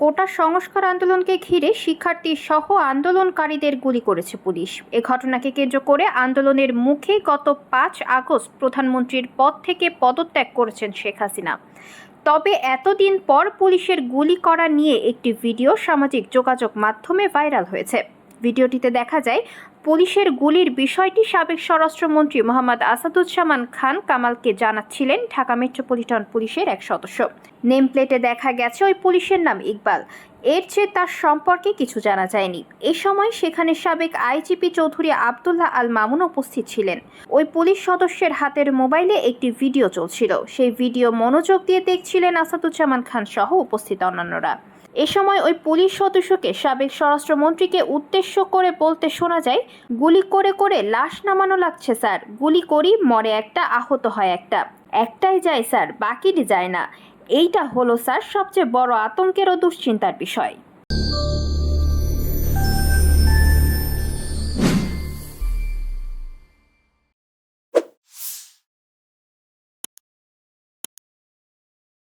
কোটা সংস্কার আন্দোলনকে ঘিরে শিক্ষার্থী সহ আন্দোলনকারীদের গুলি করেছে পুলিশ। এ ঘটনাকে কেন্দ্র করে আন্দোলনের মুখে গত পাঁচ আগস্ট প্রধানমন্ত্রীর পদ থেকে পদত্যাগ করেছেন শেখ হাসিনা। তবে এতদিন পর পুলিশের গুলি করা নিয়ে একটি ভিডিও সামাজিক যোগাযোগ মাধ্যমে ভাইরাল হয়েছে। ভিডিওটিতে দেখা যায়, পুলিশের গুলির বিষয়টি সাবেক স্বরাষ্ট্রমন্ত্রী মোহাম্মদ আসাদুজ্জামান খান কামালকে জানাচ্ছিলেন ঢাকা মেট্রোপলিটন পুলিশের এক সদস্য। নেম প্লেটে দেখা গেছে ওই পুলিশের নাম ইকবাল। এর চেয়ে তার সম্পর্কে কিছু জানা যায়নি। এ সময় সেখানে সাবেক আইজিপি চৌধুরী আবদুল্লাহ আল মামুন উপস্থিত ছিলেন। ওই পুলিশ সদস্যের হাতের মোবাইলে একটি ভিডিও চলছিল। সেই ভিডিও মনোযোগ দিয়ে দেখছিলেন আসাদুজ্জামান খান সহ উপস্থিত অন্যান্যরা। এ সময় ওই পুলিশ সদস্যকে সাবেক স্বরাষ্ট্রমন্ত্রীকে উদ্দেশ্য করে বলতে শোনা যায়, গুলি করে করে লাশ নামানো লাগছে স্যার। গুলি করি মরে একটা, আহত হয় একটা। একটাই যায় স্যার, বাকিটি যায় না। এইটা হলো স্যার সবচেয়ে বড় আতঙ্কের ও দুশ্চিন্তার বিষয়।